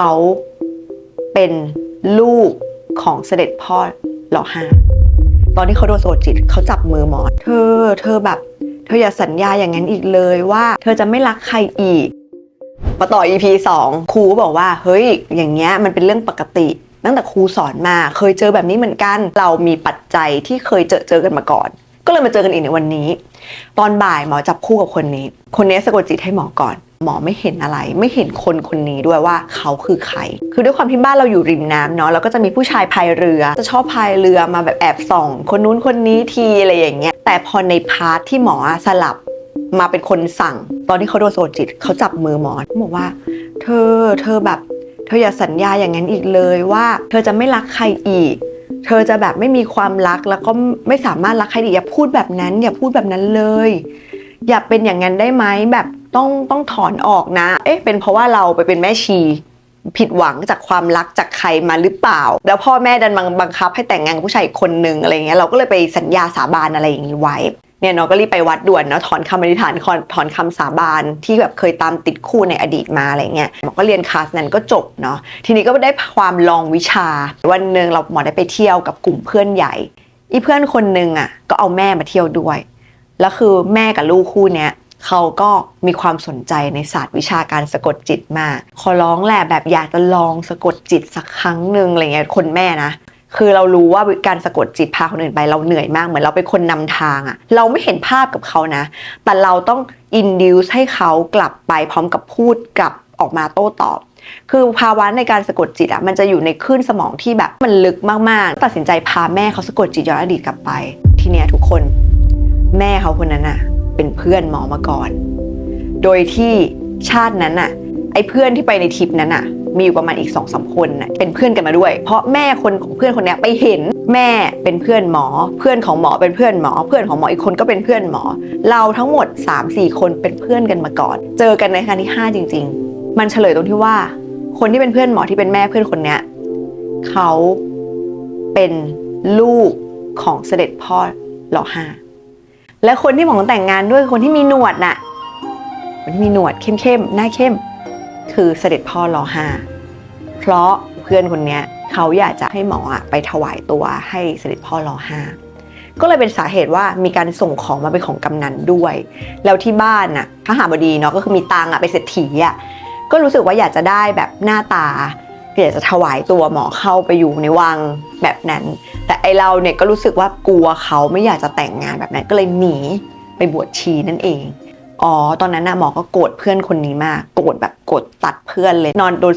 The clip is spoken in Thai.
เขาเป็นลูกของเสด็จพ่อหล่อห้าตอนที่เขาโดนโสดจิตเขาจับมือหมอ เธอ เธอแบบ เธออย่าสัญญาอย่างนั้นอีกเลยว่า เธอจะไม่รักใครอีกมาต่อ EP 2ครูบอกว่า เฮ้ย อย่างเงี้ยมันเป็นเรื่องปกติ ตั้งแต่ครูสอนมาเคยเจอแบบนี้เหมือนกัน เรามีปัจจัยที่เคยเจอเจอกันมาก่อน ก็เลยมาเจอกันอีกในวันนี้ ตอนบ่ายหมอจับคู่กับคนนี้ คนนี้สะกดจิตให้หมอก่อน หมอไม่เห็นอะไร ไม่เห็นคนคนนี้ด้วยว่าเขาคือใคร คือด้วยความที่บ้านเราอยู่ริมน้ำเนาะแล้วก็จะมีผู้ชายพายเรือ จะชอบพายเรือมาแบบแอบส่อง คนนู้นคนนี้ทีอะไรอย่างเงี้ยแต่พอในพาร์ทที่หมอสลับมาเป็นคนสั่ง ตอนที่เขาโดนโสดจิตเขาจับมือหมอบอกว่า เธอเธอแบบ เธออย่าสัญญาอย่างนั้นอีกเลยว่า เธอจะไม่รักใครอีก เธอจะแบบไม่มีความรักแล้วก็ไม่สามารถรักใครอีกอย่าพูดแบบนั้น อย่าพูดแบบนั้นเลย อย่าเป็นอย่างนั้นได้ไหมแบบ ต้องต้องถอนออกนะ เอ๊ะ เป็นเพราะว่าเราไปเป็นแม่ชี ผิดหวังจากความรักจากใครมาหรือเปล่า แล้วพ่อแม่ดันบังบังคับให้แต่งงานกับผู้ชายคนหนึ่งอะไรเงี้ย เราก็เลยไปสัญญาสาบานอะไรอย่างนี้ไว้ เนี่ยเนาะก็รีบไปวัดด่วนเนาะถอนคำอธิษฐานถอนถอนคำสาบานที่แบบเคยตามติดคู่ในอดีตมาอะไรเงี้ยหมอก็เรียนคลาสนั้นก็จบเนาะ ทีนี้ก็ได้ความลองวิชา วันหนึ่งเราหมอได้ไปเที่ยวกับกลุ่มเพื่อนใหญ่ อีเพื่อนคนหนึ่งอะก็เอาแม่มาเที่ยวด้วย แล้วคือแม่กับลูกคู่เนี้ย เขาก็มีความสนใจในศาสตร์วิชาการสะกดจิตมาก ขอร้องแหละแบบอยากจะลองสะกดจิตสักครั้งหนึ่งอะไรเงี้ยคนแม่นะคือเรารู้ว่าการสะกดจิตพาคนอื่นไปเราเหนื่อยมากเหมือนเราเป็นคนนำทางอะเราไม่เห็นภาพกับเขานะ แต่เราต้อง induce ให้เขากลับไปพร้อมกับพูดกลับออกมาโต้ตอบ คือภาวะในการสะกดจิตอะมันจะอยู่ในคลื่นสมองที่แบบมันลึกมากๆ ตัดสินใจพาแม่เขาสะกดจิตย้อนอดีตกลับไป ทีเนี้ยทุกคน แม่เขาคนนั้นอะ พื่อนหมอมาก่อน โดยที่ชาตินั้นอะไอ้เพื่อนที่ไปในทริปนั้นอะมีอยู่ประมาณอีกสองสามคนน่ะเป็นเพื่อนกันมาด้วย เพราะแม่คนของเพื่อนคนนี้ไปเห็นแม่เป็นเพื่อนหมอ เพื่อนของหมอเป็นเพื่อนหมอ เพื่อนของหมออีกคนก็เป็นเพื่อนหมอ เราทั้งหมด 3-4 คนเป็นเพื่อนกันมาก่อน เจอกันในครั้งที่ 5 จริง ๆ มันเฉลยตรงที่ว่า คนที่เป็นเพื่อนหมอที่เป็นแม่เพื่อนคนนี้เขาเป็นลูกของเสด็จพ่อหล่อห้า และคนที่หมองแต่งงานด้วยคนที่มีหนวดน่ะคนที่มีหนวดเข้มๆหน้าเข้ม คือเสด็จพ่อรอห้าเพราะเพื่อนคนเนี้ยเขาอยากจะให้หมออะไปถวายตัวให้เสด็จพ่อรอห้าก็เลยเป็นสาเหตุว่ามีการส่งของมาเป็นของกำนันด้วย แล้วที่บ้านน่ะพระหาบดีเนาะก็คือมีตังอะเป็นเศรษฐีอะก็รู้สึกว่าอยากจะได้แบบหน้าตา อยากจะถวายตัวหมอเข้าไปอยู่ในวังแบบนั้น แต่ไอเราเนี่ยก็รู้สึกว่ากลัวเขาไม่อยากจะแต่งงานแบบนั้นก็เลยหนีไปบวชชีนั่นเองอ๋อ ตอนนั้นนะหมอก็โกรธเพื่อนคนนี้มาก โกรธแบบโกรธตัดเพื่อนเลย นอนโดนสะ